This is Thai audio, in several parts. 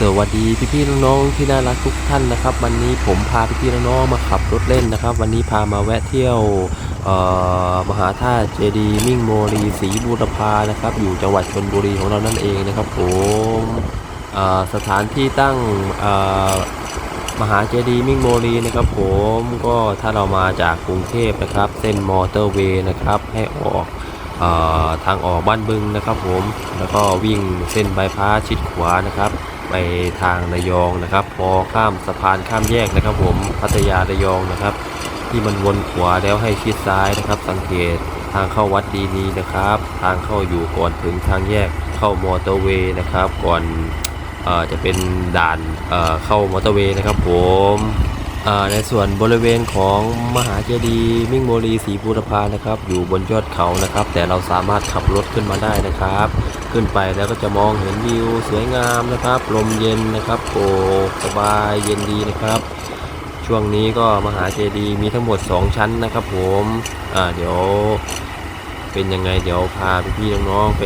สวัสดีพี่ๆน้องๆที่น่ารักทุกท่านนะครับ วันนี้ผมพาพี่ๆน้องๆมาขับรถเล่นนะครับ วันนี้พามาแวะเที่ยวมหาธาตุเจดีย์มิ่งโมรีศรีบูรพานะครับ อยู่จังหวัดชนบุรีของเรานั่นเองนะครับผมสถานที่ตั้งมหาเจดีย์มิ่งโมรีนะครับ ผมก็ถ้าเรามาจากกรุงเทพนะครับ เส้นมอเตอร์เวย์นะครับให้ออกอทางออกบ้านบึงนะครับผมแล้วก็วิ่งเส้นบายพาสชิดขวานะครับ ไปทางระยองนะครับ พอข้ามสะพานข้ามแยกนะครับ ผมพัทยาระยองนะครับ ที่มันวนขวาแล้วให้ชิดซ้ายนะครับ สังเกตทางเข้าวัดดีนีนะครับ ทางเข้าอยู่ก่อนถึงทางแยกเข้ามอเตอร์เวย์นะครับ ก่อนอจะเป็นด่านเเข้ามอเตอร์เวย์นะครับ ผม ในส่วนบริเวณของมหาเจดีย์มิ่งโมรีศรีบูรพานะครับ อยู่บนยอดเขานะครับ แต่เราสามารถขับรถขึ้นมาได้นะครับ ขึ้นไปแล้วก็จะมองเห็นวิวสวยงามนะครับ ลมเย็นนะครับโอ้สบายเย็นดีนะครับ ช่วงนี้ก็มหาเจดีย์มีทั้งหมด 2 ชั้นนะครับ ผมเดี๋ยว เป็นยังไงเดี๋ยวพาพี่ๆน้องๆไป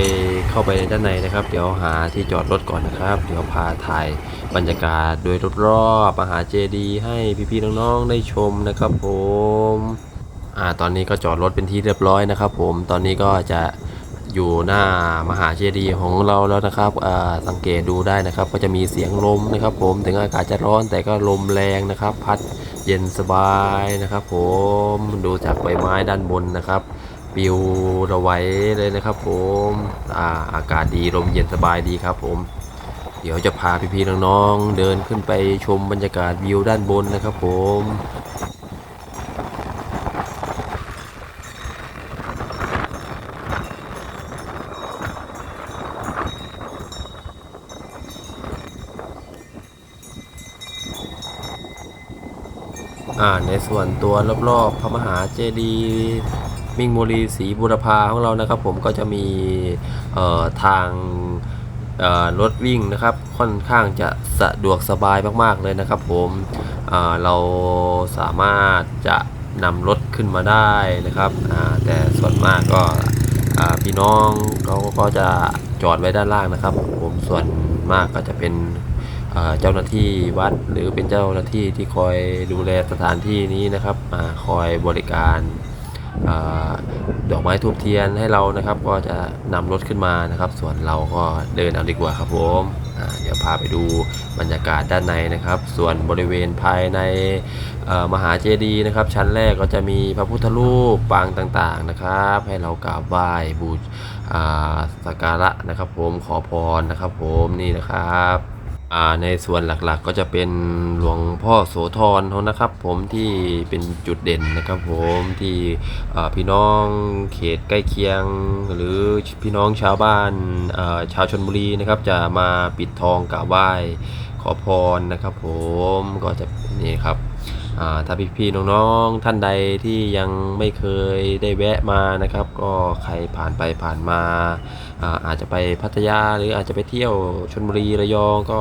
เข้าไปด้านในนะครับ เดี๋ยวหาที่จอดรถก่อนนะครับ เดี๋ยวพาถ่ายบรรยากาศโดยรอบๆมหาเจดีย์ให้พี่ๆน้องๆได้ชมนะครับผมอ่าตอนนี้ก็จอดรถเป็นที่เรียบร้อยนะครับ ผมตอนนี้ก็จะอยู่หน้ามหาเจดีย์ของเราแล้วนะครับอ่าสังเกตดูได้นะครับ ก็จะมีเสียงลมนะครับ ผมถึงอากาศจะร้อนแต่ก็ลมแรงนะครับ พัดเย็นสบายนะครับ ผมดูจากใบไม้ด้านบนนะครับ ปิวระไว้เลยนะครับผมอ่าอากาศดีลมเย็นสบายดีครับผมเดี๋ยวจะพาพี่ๆน้องๆเดินขึ้นไปชมบรรยากาศวิวด้านบนนะครับผมอ่าในส่วนตัวรอบๆพระมหาเจดีย์ มิ่งโมรีศรีบุรพาของเรานะครับผมก็จะมีทางรถวิ่งนะครับค่อนข้างจะสะดวกสบายมากๆเลยนะครับผมเราสามารถจะนำรถขึ้นมาได้นะครับแต่ส่วนมากก็พี่น้องเขาก็จะจอดไว้ด้านล่างนะครับ ผมส่วนมากก็จะเป็นเจ้าหน้าที่วัดหรือเป็นเจ้าหน้าที่ที่คอยดูแลสถานที่นี้นะครับอคอยบริการ ดอกไม้ทูบเทียนให้เรานะครับ ก็จะนำรถขึ้นมานะครับ ส่วนเราก็เดินเอาดีกว่าครับผมเดี๋ยวพาไปดูบรรยากาศด้านในนะครับ ส่วนบริเวณภายในมหาเจดีย์นะครับ ชั้นแรกก็จะมีพระพุทธรูปปางต่างๆนะครับ ให้เรากราบไหว้บูชาสักการะนะครับ ผมขอพรนะครับ ผมนี่นะครับ ในส่วนหลักๆก็จะเป็นหลวงพ่อโสธรเขานะครับ ผมที่เป็นจุดเด่นนะครับผมที่พี่น้องเขตใกล้เคียง หรือพี่น้องชาวบ้านาชาวชนบุรีนะครับจะมาปิดทองกราบไหว้ขอพรนะครับ ผมก็จะนี่ครับถ้าพี่ๆน้องๆท่านใดที่ยังไม่เคยได้แวะมานะครับ ก็ใครผ่านไปผ่านมาอาอาจจะไปพัทยาหรืออาจจะไปเที่ยวชนบุรีระยองก็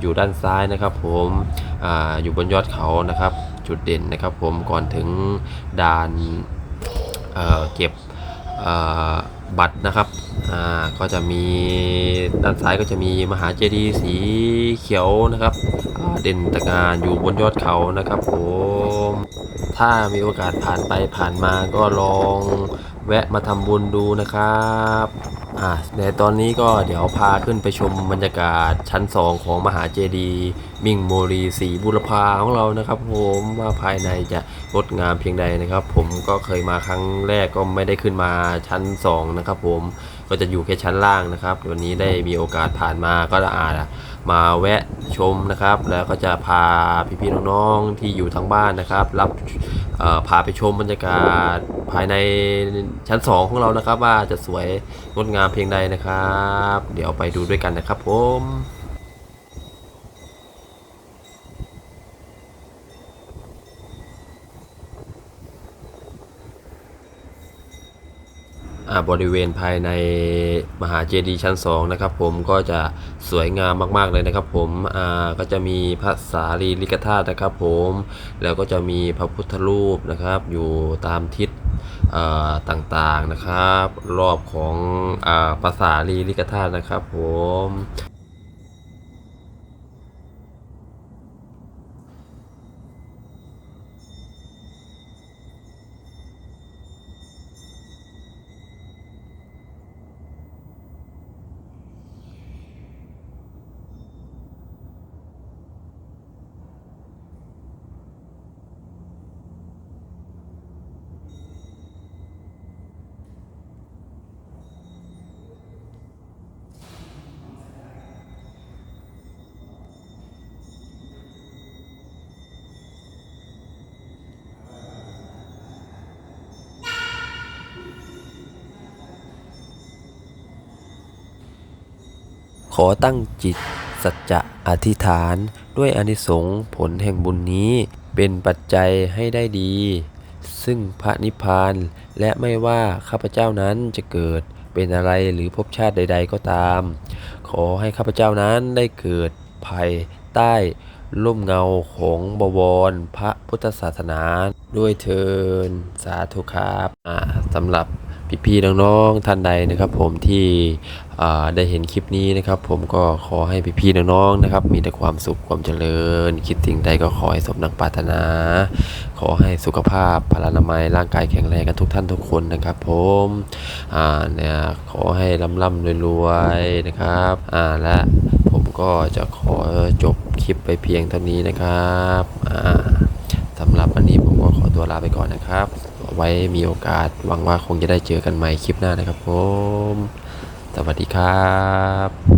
อยู่ด้านซ้ายนะครับ ผมออยู่บนยอดเขานะครับ จุดเด่นนะครับ ผมก่อนถึงด่านเอ่อเก็บ บัตรนะครับ อ่า ก็จะมีด้านซ้ายก็จะมีมหาเจดีย์สีเขียวนะครับ เด่นตะหงานอยู่บนยอดเขานะครับผม ถ้ามีโอกาสผ่านไปผ่านมาก็ลอง แวะมาทำบุญดูนะครับอ่าในตอนนี้ก็เดี๋ยวพาขึ้นไปชมบรรยากาศชั้น 2 ของมหาเจดีย์มิ่งโมรีศรีบุรพาของเรานะครับผมว่าภายในจะงดงามเพียงใดนะครับ ผมก็เคยมาครั้งแรกก็ไม่ได้ขึ้นมาชั้น 2 นะครับผมก็จะอยู่แค่ชั้นล่างนะครับวันนี้ได้มีโอกาสผ่านมาก็อาจ มาแวะชมนะครับ แล้วก็จะพาพี่ๆน้องๆที่อยู่ทางบ้านนะครับ รับพาไปชมบรรยากาศภายในชั้น 2 ของเรานะครับ ว่าจะสวยงดงามเพียงใดนะครับ เดี๋ยวไปดูด้วยกันนะครับผม บริเวณภายในมหาเจดีย์ชั้น2นะครับผมก็จะสวยงามมากๆเลยนะครับผมอ่าก็จะมีพระสารีริกธาตุนะครับผมแล้วก็จะมีพระพุทธรูปนะครับอยู่ตามทิศอ่าต่างๆนะครับ รอบของอ่าพระสารีริกธาตุนะครับผม ขอตั้งจิต สัจจะอธิษฐาน ด้วยอานิสงส์ผลแห่งบุญนี้ เป็นปัจจัยให้ได้ดี ซึ่งพระนิพพาน และไม่ว่าข้าพเจ้านั้นจะเกิดเป็นอะไรหรือภพชาติใด ๆ ก็ตาม ขอให้ข้าพเจ้านั้นได้เกิดภายใต้ร่มเงาของบวรพระพุทธศาสนา ด้วยเทินสาธุครับสำหรับ พี่ๆน้องๆท่านใดนะครับ ผมที่ได้เห็นคลิปนี้นะครับ ผมก็ขอให้พี่ๆน้องๆนะครับ มีแต่ความสุขความเจริญ คิดสิ่งใดก็ขอให้สมดังปรารถนา ขอให้สุขภาพพลานามัยร่างกายแข็งแรงกันทุกท่านทุกคนนะครับ ผมเนี่ยขอให้ร่ำร่ำรวยๆนะครับอ่าและผมก็จะขอจบคลิปไปเพียงเท่านี้นะครับสำหรับวันนี้ผมก็ขอตัวลาไปก่อนนะครับ ไว้มีโอกาส หวังว่าคงจะได้เจอกันใหม่คลิปหน้านะครับผม สวัสดีครับ